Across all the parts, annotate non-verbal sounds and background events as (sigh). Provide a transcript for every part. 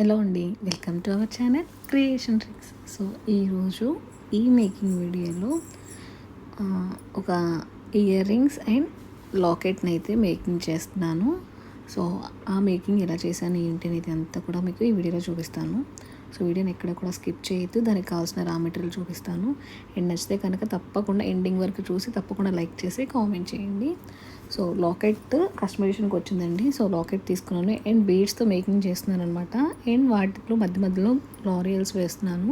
Hello అండి. Welcome to our channel creation tricks so ఈరోజు ఈ మేకింగ్ వీడియోలో ఒక ఇయర్ రింగ్స్ అండ్ లాకెట్ని అయితే మేకింగ్ చేస్తున్నాను. సో ఆ మేకింగ్ ఎలా చేశాను ఏంటి అనేది అంతా కూడా మీకు ఈ వీడియోలో చూపిస్తాను. సో వీడియోని ఎక్కడ కూడా స్కిప్ చేయొద్దు. దానికి కావాల్సిన రా మెటీరియల్ చూపిస్తాను. అండ్ నచ్చితే కనుక తప్పకుండా ఎండింగ్ వరకు చూసి తప్పకుండా లైక్ చేసి కామెంట్ చేయండి. సో లాకెట్ కస్టమైజేషన్కి వచ్చిందండి. సో లాకెట్ తీసుకున్నాను. అండ్ బీడ్స్తో మేకింగ్ చేస్తున్నాను అనమాట అండ్ వాటిలో మధ్య మధ్యలో లారియల్స్ వేస్తున్నాను.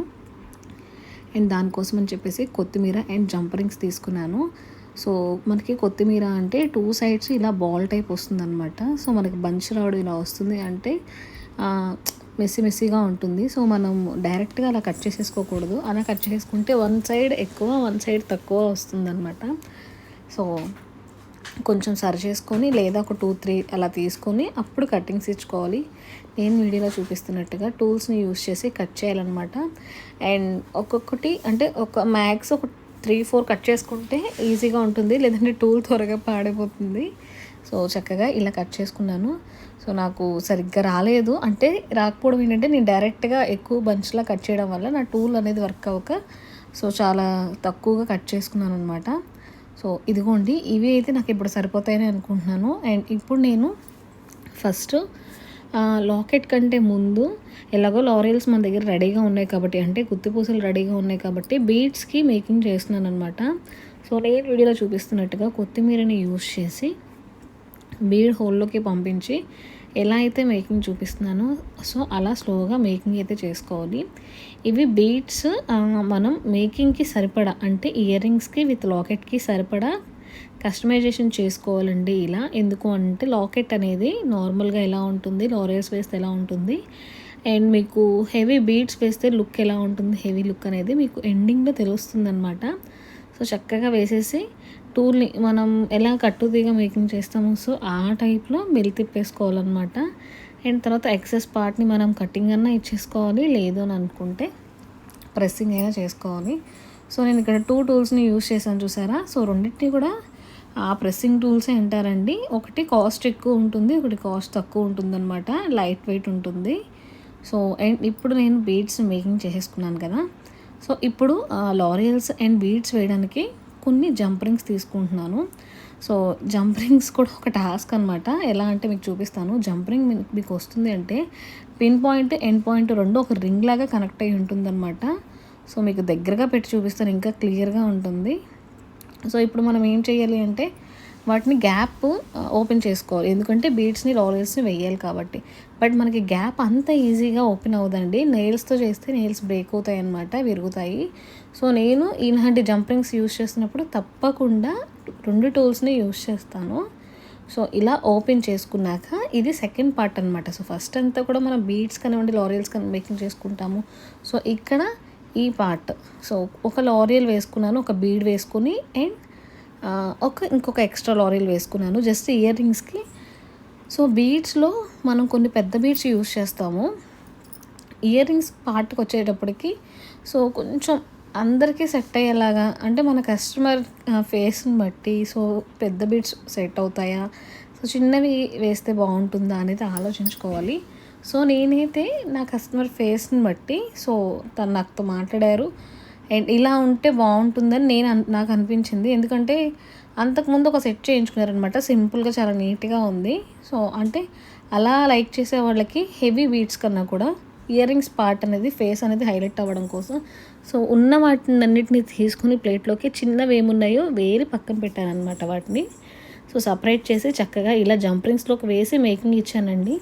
అండ్ దానికోసం అని చెప్పేసి కొత్తిమీర అండ్ జంపరింగ్స్ తీసుకున్నాను. సో మనకి కొత్తిమీర అంటే టూ సైడ్స్ ఇలా బాల్ టైప్ వస్తుందన్నమాట. సో మనకి బంచ్ రావడం ఇలా వస్తుంది అంటే మెస్సీ మెస్సీగా ఉంటుంది. సో మనం డైరెక్ట్గా అలా కట్ చేసేసుకోకూడదు. అలా కట్ చేసుకుంటే వన్ సైడ్ ఎక్కువ వన్ సైడ్ తక్కువ వస్తుందన్నమాట. సో కొంచెం సరి చేసుకొని లేదా ఒక టూ త్రీ అలా తీసుకొని అప్పుడు కటింగ్స్ ఇచ్చుకోవాలి నేను వీడియోలో చూపిస్తున్నట్టుగా టూల్స్ని యూస్ చేసి కట్ చేయాలన్నమాట. అండ్ ఒక్కొక్కటి అంటే ఒక మ్యాక్స్ ఒక త్రీ ఫోర్ కట్ చేసుకుంటే ఈజీగా ఉంటుంది. లేదంటే టూల్ త్వరగా పాడైపోతుంది. సో చక్కగా ఇలా కట్ చేసుకున్నాను. సో నాకు సరిగ్గా రాలేదు. అంటే రాకపోవడం ఏంటంటే నేను డైరెక్ట్గా ఎక్కువ బంచ్లా కట్ చేయడం వల్ల నా టూల్ అనేది వర్క్ అవ్వక సో చాలా తక్కువగా కట్ చేసుకున్నాను అనమాట సో ఇదిగోండి ఇవి అయితే నాకు ఇప్పుడు సరిపోతాయని అనుకుంటున్నాను. అండ్ ఇప్పుడు నేను ఫస్ట్ లాకెట్ కంటే ముందు ఎలాగో లారియల్స్ మన దగ్గర రెడీగా ఉన్నాయి కాబట్టి అంటే కుత్తిపూసలు రెడీగా ఉన్నాయి కాబట్టి బీడ్స్కి మేకింగ్ చేస్తున్నాను అనమాట సో నేను వీడియోలో చూపిస్తున్నట్టుగా కొత్తిమీరని యూజ్ చేసి బీడ్ హోల్లోకి పంపించి ఎలా అయితే మేకింగ్ చూపిస్తున్నానో సో అలా స్లోగా మేకింగ్ అయితే చేసుకోవాలి. ఇవి బీడ్స్ మనం మేకింగ్కి సరిపడా అంటే ఇయర్ రింగ్స్కి విత్ లాకెట్కి సరిపడా కస్టమైజేషన్ చేసుకోవాలండి ఇలా. ఎందుకు అంటే లాకెట్ అనేది నార్మల్గా ఎలా ఉంటుంది లోరియర్స్ వేస్తే ఎలా ఉంటుంది అండ్ మీకు హెవీ బీడ్స్ వేస్తే లుక్ ఎలా ఉంటుంది హెవీ లుక్ అనేది మీకు ఎండింగ్లో తెలుస్తుంది అనమాట సో చక్కగా వేసేసి టూల్ని మనం ఎలా కట్టుదిగా మేకింగ్ చేస్తామో సో ఆ టైప్లో మెలి తిప్పేసుకోవాలన్నమాట. అండ్ తర్వాత ఎక్సెస్ పార్ట్ని మనం కటింగ్ అన్నా ఇచ్చేసుకోవాలి లేదు అని అనుకుంటే ప్రెస్సింగ్ అయినా చేసుకోవాలి. సో నేను ఇక్కడ టూ టూల్స్ని యూస్ చేశాను చూసారా? సో రెండింటిని కూడా ఆ ప్రెస్సింగ్ టూల్సే అంటారండి. ఒకటి కాస్ట్ ఎక్కువ ఉంటుంది ఒకటి కాస్ట్ తక్కువ ఉంటుంది అనమాట లైట్ వెయిట్ ఉంటుంది. సో అండ్ ఇప్పుడు నేను బీడ్స్ మేకింగ్ చేసేసుకున్నాను కదా. సో ఇప్పుడు లారియల్స్ అండ్ బీడ్స్ వేయడానికి కొన్ని జంప్ రింగ్స్ తీసుకుంటున్నాను. సో జంప్ రింగ్స్ కూడా ఒక టాస్క్ అనమాట ఎలా అంటే మీకు చూపిస్తాను. జంప్ రింగ్ మీకు వస్తుంది అంటే పిన్ పాయింట్ ఎండ్ పాయింట్ రెండు ఒక రింగ్ లాగా కనెక్ట్ అయి ఉంటుందన్నమాట. సో మీకు దగ్గరగా పెట్టి చూపిస్తాను. ఇంకా క్లియర్గా ఉంటుంది. సో ఇప్పుడు మనం ఏం చేయాలి అంటే వాటిని గ్యాప్ ఓపెన్ చేసుకోవాలి. ఎందుకంటే బీడ్స్ని లారియల్స్ని వేయాలి కాబట్టి. బట్ మనకి గ్యాప్ అంత ఈజీగా ఓపెన్ అవ్వదండి. నెయిల్స్తో చేస్తే నెయిల్స్ బ్రేక్ అవుతాయి అనమాట విరుగుతాయి. సో నేను ఇలాంటి జంపింగ్స్ యూస్ చేసినప్పుడు తప్పకుండా రెండు టూల్స్ని యూస్ చేస్తాను. సో ఇలా ఓపెన్ చేసుకున్నాక ఇది సెకండ్ పార్ట్ అనమాట సో ఫస్ట్ అంతా కూడా మనం బీడ్స్ కానివ్వండి లారియల్స్ కానీ మేకింగ్ చేసుకుంటాము. సో ఇక్కడ ఈ పార్ట్. సో ఒక లారియల్ వేసుకున్నాను ఒక బీడ్ వేసుకుని అండ్ ఒక ఇంకొక ఎక్స్ట్రా లారీలు వేసుకున్నాను జస్ట్ ఇయర్ రింగ్స్కి సో బీడ్స్లో మనం కొన్ని పెద్ద బీడ్స్ యూస్ చేస్తాము. ఇయర్ రింగ్స్ పార్ట్కి వచ్చేటప్పటికి సో కొంచెం అందరికీ సెట్ అయ్యేలాగా అంటే మన కస్టమర్ ఫేస్ని బట్టి సో పెద్ద బీడ్స్ సెట్ అవుతాయా? సో చిన్నవి వేస్తే బాగుంటుందా అనేది ఆలోచించుకోవాలి. సో నేనైతే నా కస్టమర్ ఫేస్ని బట్టి సో తను నాతో మాట్లాడారు. అండ్ ఇలా ఉంటే బాగుంటుందని నేను అన్- నాకు అనిపించింది. ఎందుకంటే అంతకుముందు ఒక సెట్ చేయించుకున్నారనమాట. సింపుల్గా చాలా నీట్గా ఉంది. సో అంటే అలా లైక్ చేసే వాళ్ళకి హెవీ బీట్స్ కన్నా కూడా ఇయర్ రింగ్స్ పార్ట్ అనేది ఫేస్ అనేది హైలైట్ అవ్వడం కోసం. సో ఉన్న వాటిని అన్నిటిని తీసుకుని ప్లేట్లోకి చిన్నవి ఏమున్నాయో వేరి పక్కన పెట్టాను అనమాట వాటిని. సో సపరేట్ చేసి చక్కగా ఇలా జంప్ రింగ్స్లోకి వేసి మేకింగ్ ఇచ్చానండి.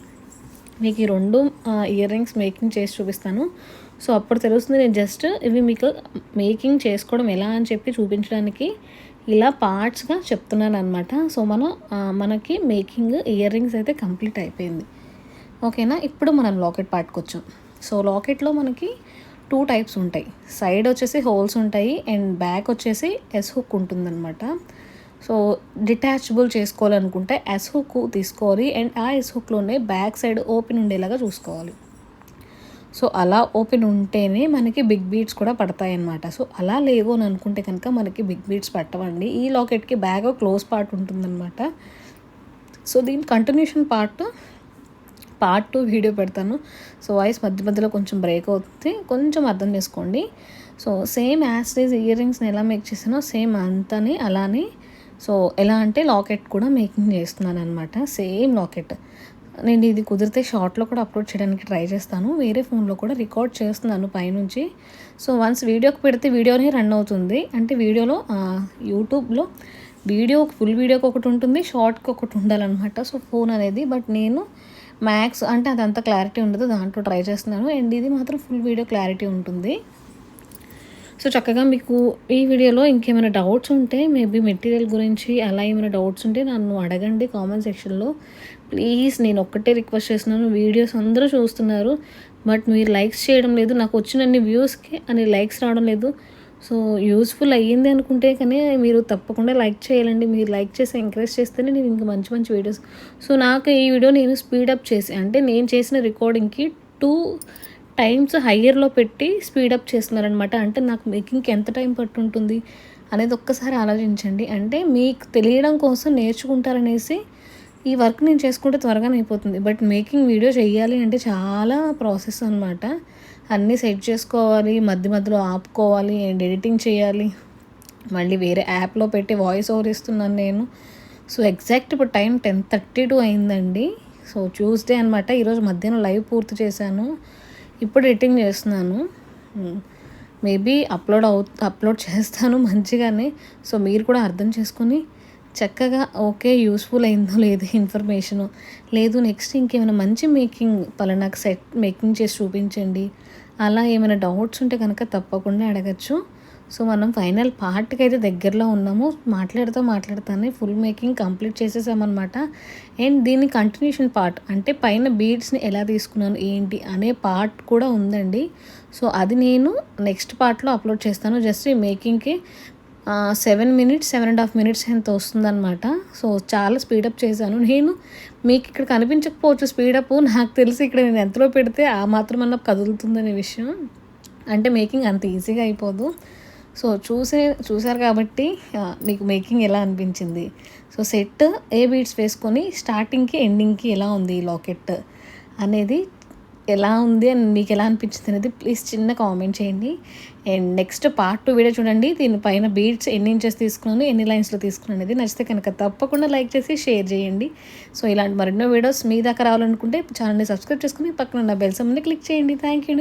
మీకు ఈ రెండు ఇయర్ రింగ్స్ మేకింగ్ చేసి చూపిస్తాను. సో అప్పుడు తెలుస్తుంది నేను జస్ట్ ఇవి మీకు మేకింగ్ చేసుకోవడం ఎలా అని చెప్పి చూపించడానికి ఇలా పార్ట్స్గా చెప్తున్నాను అనమాట సో మనం మనకి మేకింగ్ ఇయర్ రింగ్స్ అయితే కంప్లీట్ అయిపోయింది. ఓకేనా? ఇప్పుడు మనం లాకెట్ పార్ట్కి వచ్చాం. సో లాకెట్లో మనకి టూ టైప్స్ ఉంటాయి. సైడ్ వచ్చేసి హోల్స్ ఉంటాయి అండ్ బ్యాక్ వచ్చేసి ఎస్ హుక్ ఉంటుందన్నమాట. సో డిటాచబుల్ చేసుకోవాలనుకుంటే ఎస్ హుక్ తీసుకోవాలి అండ్ ఆ ఎస్ హుక్లోనే బ్యాక్ సైడ్ ఓపెన్ ఉండేలాగా చూసుకోవాలి. సో అలా ఓపెన్ ఉంటేనే మనకి బిగ్ బీట్స్ కూడా పడతాయి అన్నమాట సో అలా లేవు అని అనుకుంటే కనుక మనకి బిగ్ బీట్స్ పట్టవండి. ఈ లాకెట్కి బ్యాగ్ క్లోజ్ పార్ట్ ఉంటుందన్నమాట. సో దీని continuation part part two video పెడతాను. సో వాయిస్ మధ్య మధ్యలో కొంచెం బ్రేక్ అవుతుంది. కొంచెం అర్థం చేసుకోండి. సో సేమ్ యాస్టేజ్ ఇయర్ రింగ్స్ని ఎలా మేక్ చేసానో సేమ్ అంతని అలానే సో ఎలా అంటే లాకెట్ కూడా మేకింగ్ చేస్తున్నాను అనమాట సేమ్ లాకెట్. నేను ఇది కుదిరితే షార్ట్లో కూడా అప్లోడ్ చేయడానికి ట్రై చేస్తాను. వేరే ఫోన్లో కూడా రికార్డ్ చేస్తున్నాను పైనుంచి. సో వన్స్ వీడియోకి పెడితే వీడియోనే రన్ అవుతుంది. అంటే వీడియోలో యూట్యూబ్లో వీడియో ఫుల్ వీడియోకి ఒకటి ఉంటుంది షార్ట్కి ఒకటి ఉండాలన్నమాట. సో ఫోన్ అనేది. బట్ నేను మ్యాక్స్ అంటే అదంతా క్లారిటీ ఉండదు దాంట్లో ట్రై చేస్తున్నాను. అండ్ ఇది మాత్రం ఫుల్ వీడియో క్లారిటీ ఉంటుంది. సో చక్కగా మీకు ఈ వీడియోలో ఇంకేమైనా డౌట్స్ ఉంటే మేబీ మెటీరియల్ గురించి అలా ఏమైనా డౌట్స్ ఉంటే నన్ను అడగండి కామెంట్ సెక్షన్లో. ప్లీజ్ నేను ఒక్కటే రిక్వెస్ట్ చేస్తున్నాను వీడియోస్ అందరూ చూస్తున్నారు బట్ మీరు లైక్స్ చేయడం లేదు నాకు వచ్చినన్ని వ్యూస్కి అని లైక్స్ రావడం లేదు. సో యూస్ఫుల్ అయ్యింది అనుకుంటే కానీ మీరు తప్పకుండా లైక్ చేయాలండి మీరు లైక్ చేసి ఎంకరేజ్ చేస్తేనే నేను ఇంకా మంచి మంచి వీడియోస్. సో నాకు ఈ వీడియో నేను స్పీడప్ చేసి అంటే నేను చేసిన రికార్డింగ్కి టూ టైమ్స్ హయ్యర్లో పెట్టి స్పీడప్ చేస్తున్నారనమాట. అంటే నాకు మేకింగ్కి ఎంత టైం పట్టుంటుంది అనేది ఒక్కసారి ఆలోచించండి. అంటే మీకు తెలియడం కోసం నేర్చుకుంటారనేసి ఈ వర్క్ నేను చేసుకుంటే త్వరగా అయిపోతుంది. బట్ మేకింగ్ వీడియో చేయాలి అంటే చాలా ప్రాసెస్ అనమాట అన్నీ సెట్ చేసుకోవాలి మధ్య మధ్యలో ఆపుకోవాలి అండ్ ఎడిటింగ్ చేయాలి మళ్ళీ వేరే యాప్లో పెట్టి వాయిస్ ఓవర్ ఇస్తున్నాను నేను. సో ఎగ్జాక్ట్ ఇప్పుడు టైం టెన్ థర్టీ టూ అయిందండి. సో ట్యూస్డే అనమాట ఈరోజు మధ్యాహ్నం లైవ్ పూర్తి చేశాను. ఇప్పుడు ఎడిటింగ్ చేస్తున్నాను. మేబీ అప్లోడ్ అవు అప్లోడ్ చేస్తాను (laughs) మంచిగానే. సో మీరు కూడా అర్థం చేసుకొని చక్కగా ఓకే యూస్ఫుల్ అయిందో లేదు ఇన్ఫర్మేషను లేదు నెక్స్ట్ ఇంకేమైనా మంచి మేకింగ్ పలానాకు సెట్ మేకింగ్ చేసి చూపించండి. అలా ఏమైనా డౌట్స్ ఉంటే కనుక తప్పకుండా అడగచ్చు. సో మనం ఫైనల్ పార్ట్కి అయితే దగ్గరలో ఉన్నాము. మాట్లాడుతూ మాట్లాడుతానే ఫుల్ మేకింగ్ కంప్లీట్ చేసేసామన్నమాట. అండ్ దీని కంటిన్యూషన్ పార్ట్ అంటే పైన బీడ్స్ని ఎలా తీసుకున్నాను ఏంటి అనే పార్ట్ కూడా ఉందండి. సో అది నేను నెక్స్ట్ పార్ట్లో అప్లోడ్ చేస్తాను. జస్ట్ ఈ మేకింగ్కి seven minutes seven and half minutes ఎంత వస్తుందన్నమాట. సో చాలా స్పీడప్ చేశాను. నేను మీకు ఇక్కడ కనిపించకపోవచ్చు స్పీడప్ నాకు తెలిసి ఇక్కడ నేను ఎంతలో పెడితే ఆ మాత్రం అన్న కదులుతుందనే విషయం. అంటే మేకింగ్ అంత ఈజీగా అయిపోదు. సో చూసే చూసారు కాబట్టి మీకు మేకింగ్ ఎలా అనిపించింది? సో సెట్ ఏ బీట్స్ వేసుకొని స్టార్టింగ్కి ఎండింగ్కి ఎలా ఉంది లాకెట్ అనేది ఎలా ఉంది అని మీకు ఎలా అనిపించింది అనేది ప్లీజ్ చిన్న కామెంట్ చేయండి. And next part two video చూడండి. దీని పైన బీట్స్ ఎన్ని ఇంచెస్ తీసుకున్నాను ఎన్ని లైన్స్లో తీసుకున్నాను అనేది నచ్చితే కనుక తప్పకుండా లైక్ చేసి షేర్ చేయండి. సో ఇలాంటి మరెన్నో వీడియోస్ మీ దాకా రావాలనుకుంటే ఛానల్ని సబ్స్క్రైబ్ చేసుకుని పక్కన ఉన్న బెల్ అన్నీ క్లిక్ చేయండి. Thank you